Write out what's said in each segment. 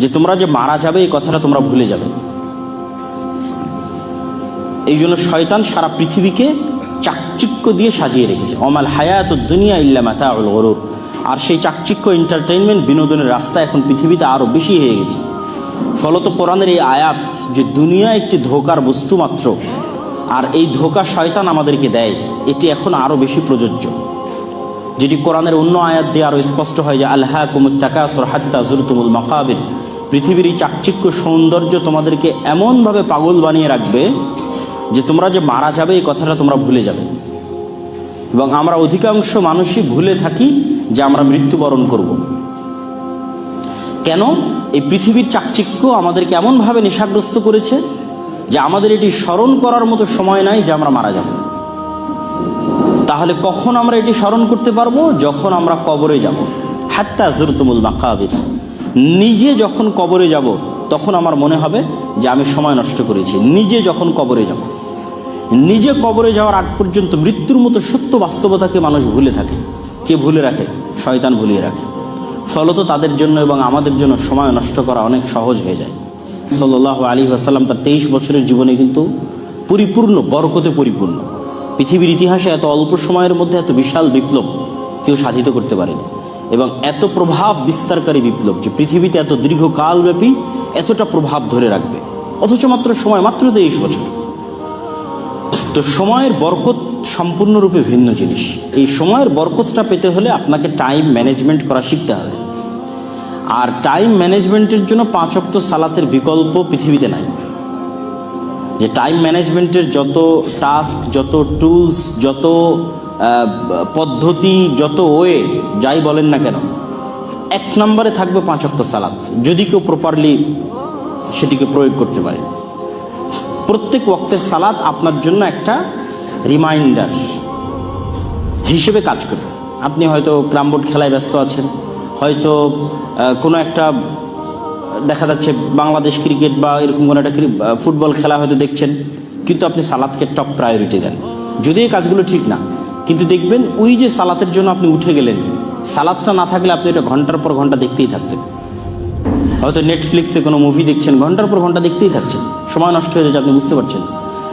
যে তোমরা যে মারা যাবে, এই কথাটা তোমরা ভুলে যাবে। এই জন্য শয়তান সারা পৃথিবীকে চাকচিক্য দিয়ে সাজিয়ে রেখেছে। অমাল হায়াত দুনিয়া ইল্লা মাতা গরুর। আর সেই চাকচিক্য এন্টারটেনমেন্ট বিনোদনের রাস্তা এখন পৃথিবীতে আরও বেশি হয়ে গেছে। ফলত কোরআনের এই আয়াত যে দুনিয়া একটি ধোকার বস্তু মাত্র, আর এই ধোকা শয়তান আমাদেরকে দেয়, এটি এখন আরও বেশি প্রযোজ্য। যেটি কোরআনের অন্য আয়াত দিয়ে আরও স্পষ্ট হয় যে আল্লাহ কুমুর টাকা সরহাত্তা জুরতুমুল মকাবির। পৃথিবীর এই চাকচিক্য সৌন্দর্য তোমাদেরকে এমনভাবে পাগল বানিয়ে রাখবে যে তোমরা যে মারা যাবে, এই কথাটা তোমরা ভুলে যাবে। এবং আমরা অধিকাংশ মানুষই ভুলে থাকি যে আমরা মৃত্যুবরণ করব। কেন? এই পৃথিবীর চাকচিক্য আমাদেরকে এমনভাবে নেশাগ্রস্ত করেছে যে আমাদের এটি স্মরণ করার মতো সময় নাই যে আমরা মারা যাব। তাহলে কখন আমরা এটি স্মরণ করতে পারব? যখন আমরা কবরে যাব। হাত্তা জুরতুমুল মাকাবির। নিজে যখন কবরে যাব, তখন আমার মনে হবে যে আমি সময় নষ্ট করেছি। নিজে যখন কবরে যাব। নিজে কবরে যাওয়ার আগ পর্যন্ত মৃত্যুর মতো সত্য বাস্তবতাকে মানুষ ভুলে থাকে। কে ভুলে রাখে? শয়তান ভুলিয়ে রাখে। ফলত তাদের জন্য এবং আমাদের জন্য সময় নষ্ট করা অনেক সহজ হয়ে যায়। সাল্লাহ আলী আসাল্লাম তার তেইশ বছরের জীবনে কিন্তু পরিপূর্ণ, বরকতে পরিপূর্ণ। পৃথিবীর ইতিহাসে এত অল্প সময়ের মধ্যে এত বিশাল বিপ্লব কেউ সাধিত করতে পারেনি। এবং এত প্রভাব বিস্তারকারী বিপ্লব যে পৃথিবীতে এত দীর্ঘকালব্যাপী এতটা প্রভাব ধরে রাখবে। অথচ মাত্র সময়, মাত্র তেইশ বছর। তো সময়ের বরকত সম্পূর্ণরূপে ভিন্ন জিনিস। এই সময়ের বরকতটা পেতে হলে আপনাকে টাইম ম্যানেজমেন্ট করা শিখতে হবে। আর টাইম ম্যানেজমেন্টের জন্য পাঁচ অক্ত সালাতের বিকল্প পৃথিবীতে নাই। যে টাইম ম্যানেজমেন্টের যত টাস্ক যত টুলস যত পদ্ধতি, যত ওয়ে যাই বলেন না কেন, এক নম্বরে থাকবে পাঁচ অক্ত সালাত। যদি কেউ প্রপারলি সেটিকে প্রয়োগ করতে পারে। প্রত্যেক ওক্তের সালাদ আপনার জন্য একটা রিমাইন্ডার হিসেবে কাজ করবে। আপনি হয়তো ক্রামবোর্ড খেলায় ব্যস্ত আছেন, হয়তো কোনো একটা দেখা যাচ্ছে বাংলাদেশ ক্রিকেট বা এরকম কোনো একটা ফুটবল খেলা হয়তো দেখছেন, কিন্তু আপনি সালাদকে টপ প্রায়োরিটি দেন। যদি এই কাজগুলো ঠিক না, কিন্তু দেখবেন ওই যে সালাতের জন্য আপনি উঠে গেলেন সালাদটা না থাকলে আপনি এটা ঘণ্টার পর ঘণ্টা দেখতেই থাকতেন। হয়তো নেটফ্লিক্সে কোনো মুভি দেখছেন, ঘণ্টার পর ঘণ্টা দেখতেই থাকছেন। সময় নষ্ট হয়ে যাচ্ছে, আপনি বুঝতে পারছেন।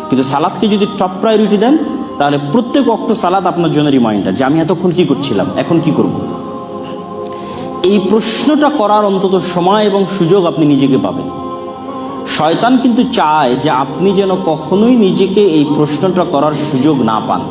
কিন্তু সালাদকে যদি টপ প্রায়োরিটি দেন, তাহলে প্রত্যেক অক্ত সালাদ আপনার জন্য রিমাইন্ডার যে আমি এতক্ষণ কি করছিলাম, এখন কি করব? এই প্রশ্নটা করার অন্তত সময় এবং সুযোগ আপনি নিজেকে পাবেন। শয়তান কিন্তু চায় যে আপনি যেন কখনোই নিজেকে এই প্রশ্নটা করার সুযোগ না পান।